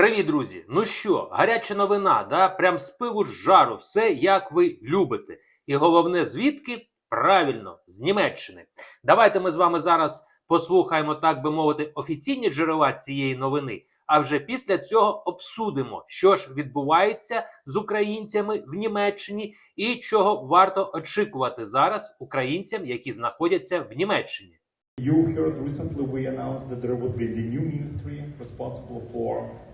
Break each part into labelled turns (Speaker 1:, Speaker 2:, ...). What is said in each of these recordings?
Speaker 1: Привіт, друзі! Ну що, гаряча новина, да? прям з пиву з жару, все як ви любите. І головне, звідки? Правильно, з Німеччини. Давайте ми з вами зараз послухаємо, так би мовити, офіційні джерела цієї новини. А вже після цього обсудимо, що ж відбувається з українцями в Німеччині і чого варто очікувати зараз українцям, які знаходяться в Німеччині.
Speaker 2: You heard recently we announced that there would be the new ministry responsible for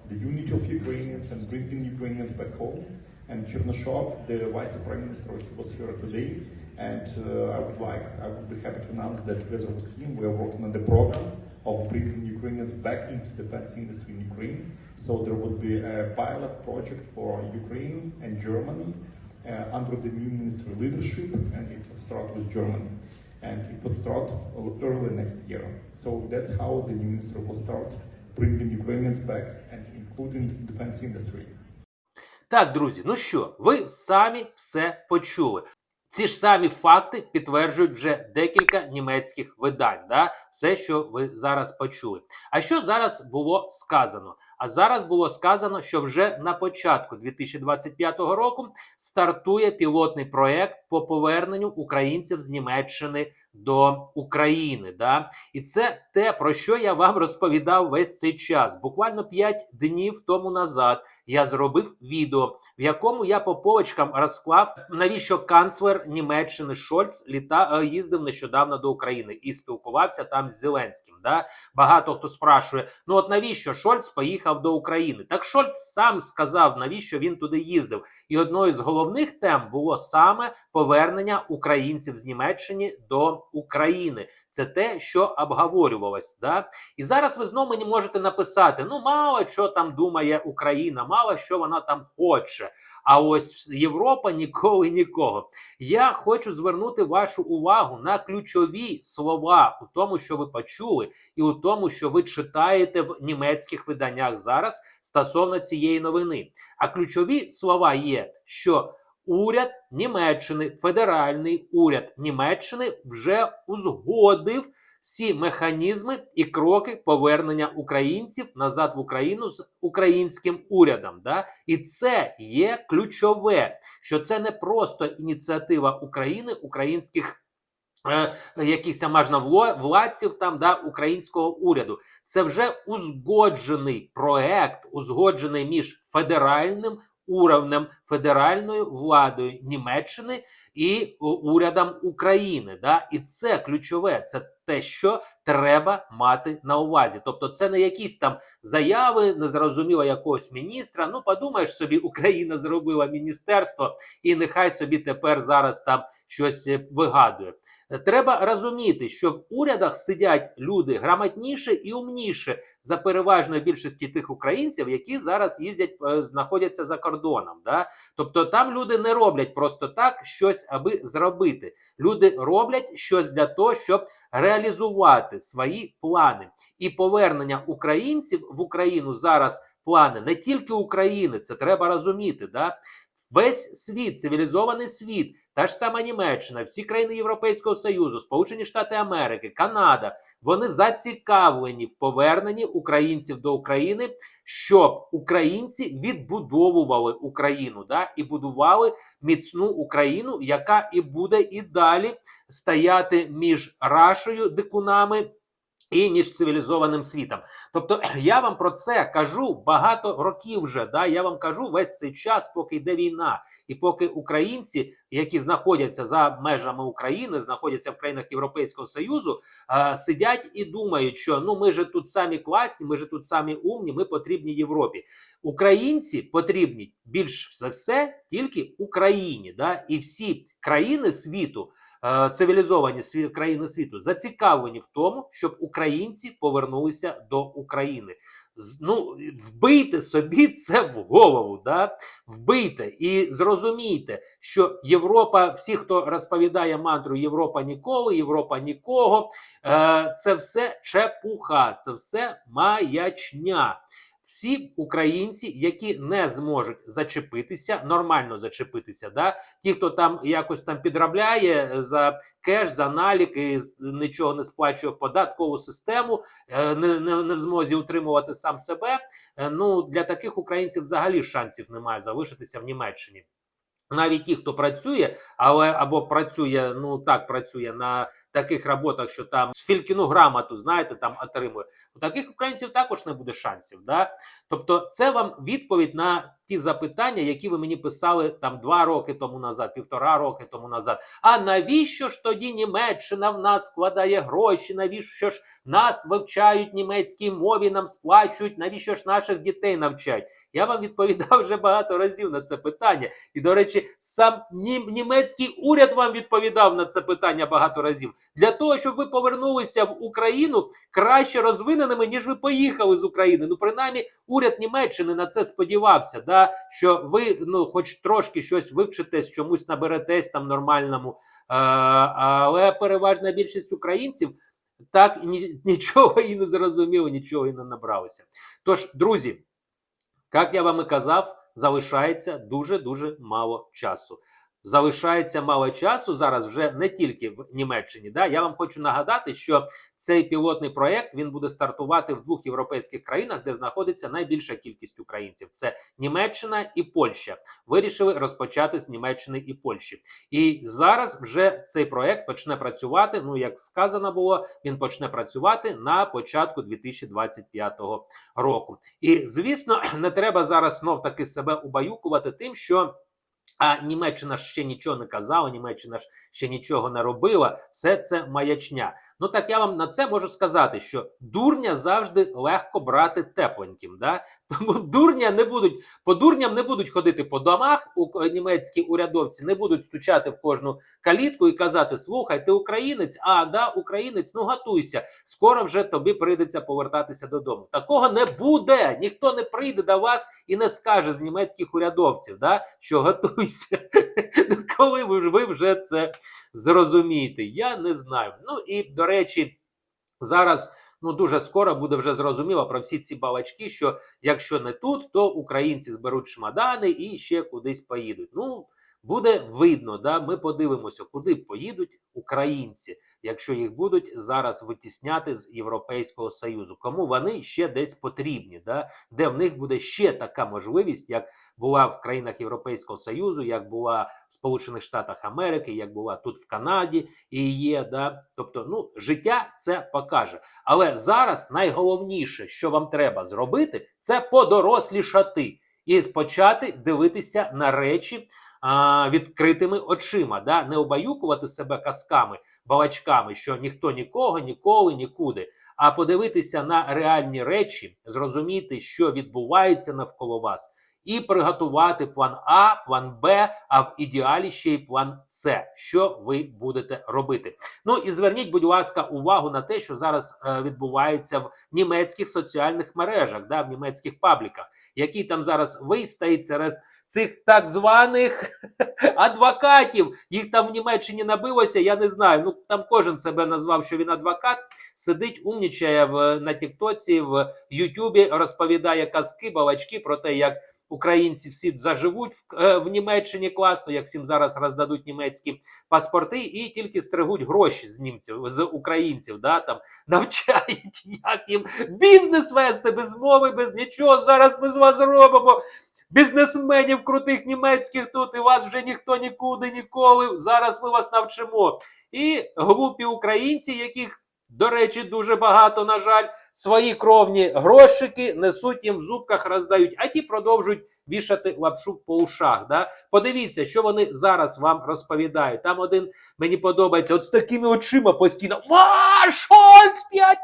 Speaker 2: the unity of Ukrainians and bringing Ukrainians back home. And Chernyshov, the vice prime minister, he was here today. And uh, I would like, I would be happy to announce that together with him, we are working on the program of bringing Ukrainians back into the defense industry in Ukraine. So there would be a pilot project for Ukraine and Germany uh, under the new ministry leadership, and it would start with Germany and it would start early next year. So that's how the new minister will start bringing Ukrainians back and including defense industry.
Speaker 1: Так, друзі, ну що, ви самі все почули. Ці ж самі факти підтверджують вже декілька німецьких видань. Да? Все, що ви зараз почули. А що зараз було сказано? А зараз було сказано, що вже на початку 2025 року стартує пілотний проект по поверненню українців з Німеччини до України. Да? І це те, про що я вам розповідав весь цей час. Буквально 5 днів тому назад я зробив відео, в якому я по полочкам розклав, навіщо канцлер Німеччини Шольц літа е, їздив нещодавно до України і спілкувався там з Зеленським. Да? Багато хто спрашує: ну от навіщо Шольц поїхав до України? Так Шольц сам сказав, навіщо він туди їздив. І одною з головних тем було саме повернення українців з Німеччини до України. Це те, що обговорювалось. Да? І зараз ви знову мені можете написати: ну, мало що там думає Україна, мало що вона там хоче. А ось Європа ніколи нікого. Я хочу звернути вашу увагу на ключові слова у тому, що ви почули, і у тому, що ви читаєте в німецьких виданнях зараз стосовно цієї новини. А ключові слова є, що уряд Німеччини, федеральний уряд Німеччини вже узгодив всі механізми і кроки повернення українців назад в Україну з українським урядом. Да? І це є ключове, що це не просто ініціатива України, українських. е, Якихось можновладців там да українського уряду це вже узгоджений проект, узгоджений між федеральним уровнем федеральною владою Німеччини і урядом України. Да? І це ключове, це те, що треба мати на увазі. Тобто, це не якісь там заяви, незрозуміло якогось міністра. Ну, подумаєш собі, Україна зробила міністерство, і нехай собі тепер зараз там щось е, вигадує. Треба розуміти, що в урядах сидять люди грамотніше і умніше за переважної більшості тих українців, які зараз їздять, е, знаходяться за кордоном. Да? Тобто там люди не роблять просто так щось, аби зробити. Люди роблять щось для того, щоб реалізувати свої плани. І повернення українців в Україну зараз плани не тільки України, це треба розуміти. Да? Весь світ, цивілізований світ, та ж сама Німеччина, всі країни Європейського Союзу, Сполучені Штати Америки, Канада, вони зацікавлені в поверненні українців до України, щоб українці відбудовували Україну да, і будували міцну Україну, яка і буде і далі стояти між Рашею, дикунами. І між цивілізованим світом, тобто я вам про це кажу багато років вже. Да, я вам кажу весь цей час, поки йде війна, і поки українці, які знаходяться за межами України, знаходяться в країнах Європейського союзу, е, сидять і думають, що ну ми ж тут самі класні, ми ж тут самі умні, ми потрібні Європі. Українці потрібні більш за все тільки Україні, да, і всі країни світу цивілізовані сві- країни світу зацікавлені в тому, щоб українці повернулися до України. Ну, вбийте собі це в голову, да? вбийте і зрозумійте, що Європа, всі, хто розповідає мантру Європа ніколи, Європа нікого, е, це все чепуха, це все маячня. Всі українці, які не зможуть зачепитися, нормально зачепитися, да? ті, хто там якось там підробляє за кеш, за налік і з- нічого не сплачує в податкову систему, е, не, не, не в змозі утримувати сам себе. е, Ну для таких українців взагалі шансів немає залишитися в Німеччині. Навіть ті, хто працює, але або працює, ну так працює на таких роботах, що там фількіну грамоту, знаєте, там отримує. У таких українців також не буде шансів. Да? Тобто, це вам відповідь на ті запитання, які ви мені писали там два роки тому назад, півтора роки тому назад. А навіщо ж тоді Німеччина в нас складає гроші? Навіщо ж нас вивчають німецькій мові, нам сплачують? Навіщо ж наших дітей навчають? Я вам відповідав вже багато разів на це питання. І, до речі, сам німецький уряд вам відповідав на це питання багато разів. Для того, щоб ви повернулися в Україну краще розвиненими, ніж ви поїхали з України. Ну, принаймні, уряд Німеччини на це сподівався, да? що ви ну, хоч трошки щось вивчитесь, чомусь наберетесь там нормальному. Е, але переважна більшість українців так ні, нічого і не зрозуміли, нічого і не набралися. Тож, друзі, як я вам і казав, залишається дуже дуже мало часу. Залишається мало часу зараз вже не тільки в Німеччині. Да? Я вам хочу нагадати, що цей пілотний проєкт він буде стартувати в двох європейських країнах, де знаходиться найбільша кількість українців: це Німеччина і Польща. Вирішили розпочати з Німеччини і Польщі. І зараз вже цей проєкт почне працювати. Ну як сказано було, він почне працювати на початку 2025 року. І звісно, не треба зараз знов таки себе убаюкувати тим, що. А Німеччина ж ще нічого не казала, Німеччина ж ще нічого не робила. Все це маячня. Ну так я вам на це можу сказати, що дурня завжди легко брати тепленьким. Да? Тому дурня не будуть по дурням не будуть ходити по домах. У німецькі урядовці не будуть стучати в кожну калітку і казати: Слухай, ти українець? А да, українець, ну готуйся. Скоро вже тобі прийдеться повертатися додому. Такого не буде. Ніхто не прийде до вас і не скаже з німецьких урядовців, да, що готуйся. Коли ви, ви вже це зрозумієте? Я не знаю. Ну і до речі, зараз. Ну, дуже скоро буде вже зрозуміло про всі ці балачки, що якщо не тут, то українці зберуть шмадани і ще кудись поїдуть. Ну, буде видно, да? ми подивимося, куди поїдуть українці, якщо їх будуть зараз витісняти з Європейського Союзу. Кому вони ще десь потрібні, да? де в них буде ще така можливість, як була в країнах Європейського Союзу, як була в Сполучених Штатах Америки, як була тут в Канаді і є. Да? Тобто, ну, життя це покаже. Але зараз найголовніше, що вам треба зробити, це подорослішати і почати дивитися на речі відкритими очима, да? не обаюкувати себе казками, балачками, що ніхто нікого, ніколи, нікуди. А подивитися на реальні речі, зрозуміти, що відбувається навколо вас, і приготувати план А, план Б, а в ідеалі ще й план С, що ви будете робити. Ну і зверніть, будь ласка, увагу на те, що зараз е, відбувається в німецьких соціальних мережах, да, в німецьких пабліках, який там зараз вистоїть серед цих так званих адвокатів. Їх там в Німеччині набилося. Я не знаю. Ну там кожен себе назвав, що він адвокат. Сидить, умнічає в на Тіктоці, в Ютубі, розповідає казки, балачки про те, як. Українці всі заживуть в, е, в Німеччині класно, як всім зараз роздадуть німецькі паспорти, і тільки стригуть гроші з німців з українців. Да, там навчають, як їм бізнес вести без мови, без нічого. Зараз ми з вас зробимо. Бізнесменів крутих німецьких тут, і вас вже ніхто нікуди ніколи. Зараз ми вас навчимо. І глупі українці, яких, до речі, дуже багато, на жаль, свої кровні грошики несуть їм в зубках, роздають, а ті продовжують вішати лапшу по ушах. Да? Подивіться, що вони зараз вам розповідають. Там один мені подобається, от з такими очима постійно. Ва, Шольц 5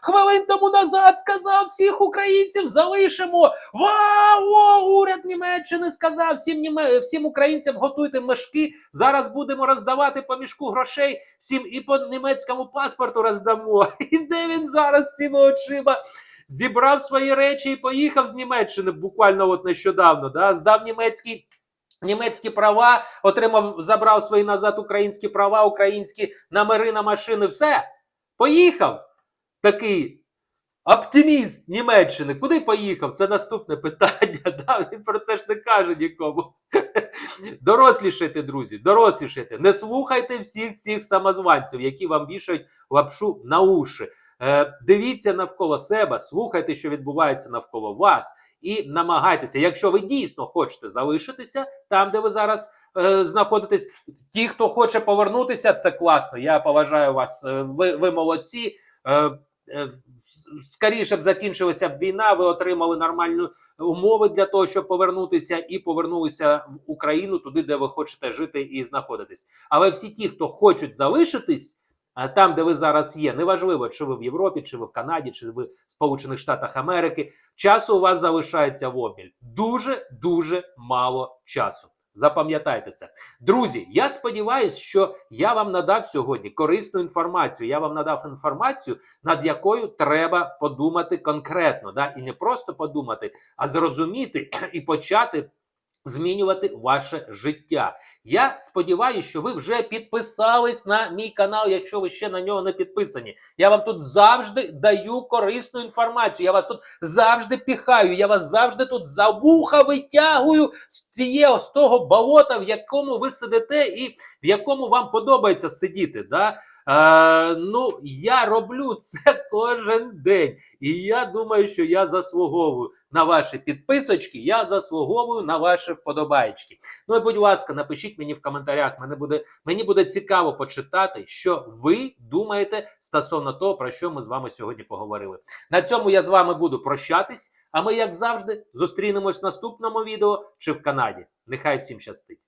Speaker 1: хвилин тому назад сказав всіх українців залишимо. Ва, о, уряд Німеччини сказав всім німе... всім українцям готуйте мешки. Зараз будемо роздавати по мішку грошей всім і по німецькому паспорту роздамо. І де він зараз цими очима? Зібрав свої речі і поїхав з Німеччини буквально от нещодавно. Да? Здав німецький Німецькі права, отримав, забрав свої назад українські права, українські номери на машини. Все, поїхав. Такий Оптиміст Німеччини, куди поїхав? Це наступне питання. Да? Він про це ж не каже нікому. Дорослішайте, друзі, дорослішайте. Не слухайте всіх цих самозванців, які вам вішають лапшу на уші. Е, дивіться навколо себе, слухайте, що відбувається навколо вас, і намагайтеся, якщо ви дійсно хочете залишитися там, де ви зараз е, знаходитесь. Ті, хто хоче повернутися, це класно. Я поважаю вас. е, Ви, ви молодці. Е, е, скоріше б закінчилася б війна, ви отримали нормальні умови для того, щоб повернутися, і повернулися в Україну туди, де ви хочете жити і знаходитись. Але всі ті, хто хочуть залишитись. Там, де ви зараз є, неважливо, чи ви в Європі, чи ви в Канаді, чи ви в Сполучених Штатах Америки. Часу у вас залишається в обміль. Дуже дуже мало часу. Запам'ятайте це, друзі. Я сподіваюся, що я вам надав сьогодні корисну інформацію. Я вам надав інформацію, над якою треба подумати конкретно, да? і не просто подумати, а зрозуміти і почати змінювати ваше життя. Я сподіваюся, що ви вже підписались на мій канал, якщо ви ще на нього не підписані. Я вам тут завжди даю корисну інформацію. Я вас тут завжди піхаю. Я вас завжди тут за вуха витягую з тіє, з того болота, в якому ви сидите, і в якому вам подобається сидіти. Да? Е, ну, я роблю це кожен день. І я думаю, що я заслуговую на ваші підписочки, я заслуговую на ваші вподобайки. Ну і будь ласка, напишіть мені в коментарях. Мені буде, мені буде цікаво почитати, що ви думаєте стосовно того, про що ми з вами сьогодні поговорили. На цьому я з вами буду прощатись. А ми, як завжди, зустрінемось в наступному відео чи в Канаді. Нехай всім щастить!